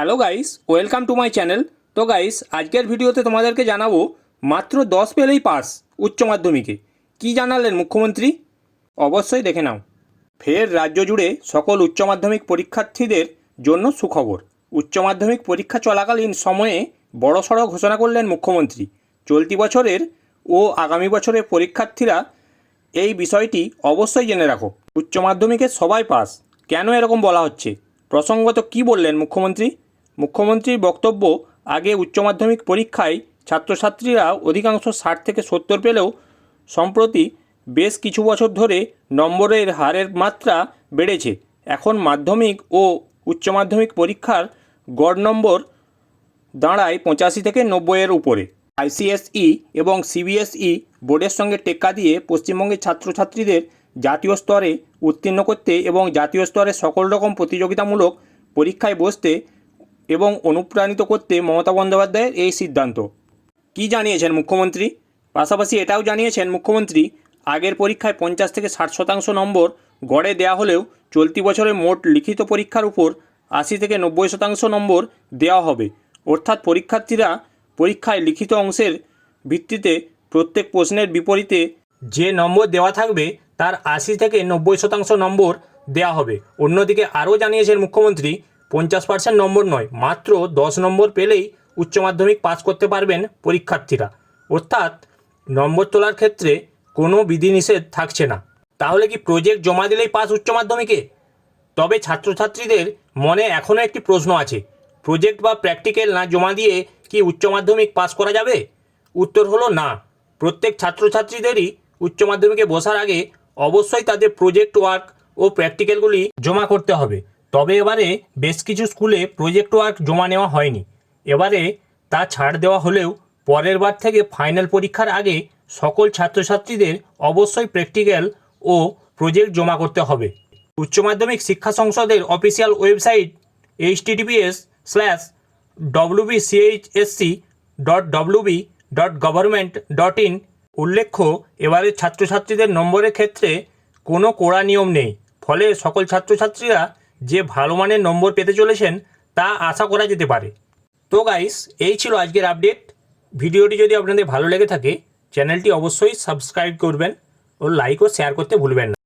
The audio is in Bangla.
Hello guys welcome to my channel তো গাইস আজকের ভিডিওতে তোমাদেরকে জানাব মাত্র দশ পেলেই পাস উচ্চ মাধ্যমিকে। কী জানালেন মুখ্যমন্ত্রী? অবশ্যই দেখে নাও। ফের রাজ্য জুড়ে সকল উচ্চ মাধ্যমিক পরীক্ষার্থীদের জন্য সুখবর। উচ্চ মাধ্যমিক পরীক্ষা চলাকালীন সময়ে বড়সড় ঘোষণা করলেন মুখ্যমন্ত্রী। চলতি বছরের ও আগামী বছরের পরীক্ষার্থীরা এই বিষয়টি অবশ্যই জেনে রাখো। উচ্চ মাধ্যমিকে সবাই পাস। কেন এরকম বলা হচ্ছে? প্রসঙ্গত কি বললেন মুখ্যমন্ত্রী? মুখ্যমন্ত্রীর বক্তব্য, আগে উচ্চ মাধ্যমিক পরীক্ষায় ছাত্রছাত্রীরা অধিকাংশ ষাট থেকে সত্তর পেলেও সম্প্রতি বেশ কিছু বছর ধরে নম্বরের হারের মাত্রা বেড়েছে। এখন মাধ্যমিক ও উচ্চ মাধ্যমিক পরীক্ষার গড় নম্বর দাঁড়ায় পঁচাশি থেকে নব্বইয়ের উপরে। আইসিএসই এবং সিবিএসই বোর্ডের সঙ্গে টেক্কা দিয়ে পশ্চিমবঙ্গের ছাত্রছাত্রীদের জাতীয় স্তরে উত্তীর্ণ করতে এবং জাতীয় স্তরে সকল রকম প্রতিযোগিতামূলক পরীক্ষায় বসতে এবং অনুপ্রাণিত করতে মমতা বন্দ্যোপাধ্যায়ের এই সিদ্ধান্ত। কি জানিয়েছেন মুখ্যমন্ত্রী? পাশাপাশি এটাও জানিয়েছেন মুখ্যমন্ত্রী, আগের পরীক্ষায় পঞ্চাশ থেকে ষাট শতাংশ নম্বর গড়ে দেওয়া হলেও চলতি বছরে মোট লিখিত পরীক্ষার উপর আশি থেকে নব্বই শতাংশ নম্বর দেওয়া হবে। অর্থাৎ পরীক্ষার্থীরা পরীক্ষায় লিখিত অংশের ভিত্তিতে প্রত্যেক প্রশ্নের বিপরীতে যে নম্বর দেওয়া থাকবে, তার আশি থেকে নব্বই শতাংশ নম্বর দেওয়া হবে। অন্যদিকে আরও জানিয়েছেন মুখ্যমন্ত্রী পঞ্চাশ পার্সেন্ট নম্বর নয়, মাত্র দশ নম্বর পেলেই উচ্চ মাধ্যমিক পাস করতে পারবেন পরীক্ষার্থীরা। অর্থাৎ নম্বর তোলার ক্ষেত্রে কোনো বিধিনিষেধ থাকছে না। তাহলে কি প্রজেক্ট জমা দিলেই পাস উচ্চ মাধ্যমিকে? তবে ছাত্রছাত্রীদের মনে এখনও একটি প্রশ্ন আছে প্রজেক্ট বা প্র্যাকটিক্যাল না জমা দিয়ে কি উচ্চ মাধ্যমিক পাস করা যাবে? উত্তর হলো না। প্রত্যেক ছাত্রছাত্রীদেরই উচ্চ মাধ্যমিকে বসার আগে অবশ্যই তাদের প্রজেক্ট ওয়ার্ক ও প্র্যাকটিক্যালগুলি জমা করতে হবে। তবে এবারে বেশ কিছু স্কুলে প্রজেক্ট ওয়ার্ক জমা নেওয়া হয়নি। এবারে তা ছাড় দেওয়া হলেও পরের বার থেকে ফাইনাল পরীক্ষার আগে সকল ছাত্রছাত্রীদের অবশ্যই প্র্যাকটিক্যাল ও প্রজেক্ট জমা করতে হবে। উচ্চ মাধ্যমিক শিক্ষা সংসদের official website H TTPS slash WBCHSE dot WB dot government dot in উল্লেখ্য এবারের ছাত্রছাত্রীদের নম্বরের ক্ষেত্রে কোনো কড়া নিয়ম নেই। ফলে সকল ছাত্রছাত্রীরা যে ভালো মানের নম্বর পেতে চলেছেন, তা আশা করা যেতে পারে। তো গাইস এই ছিল আজকের আপডেট ভিডিওটি যদি আপনাদের ভালো লেগে থাকে চ্যানেলটি অবশ্যই সাবস্ক্রাইব করবেন ও লাইক ও শেয়ার করতে ভুলবেন না।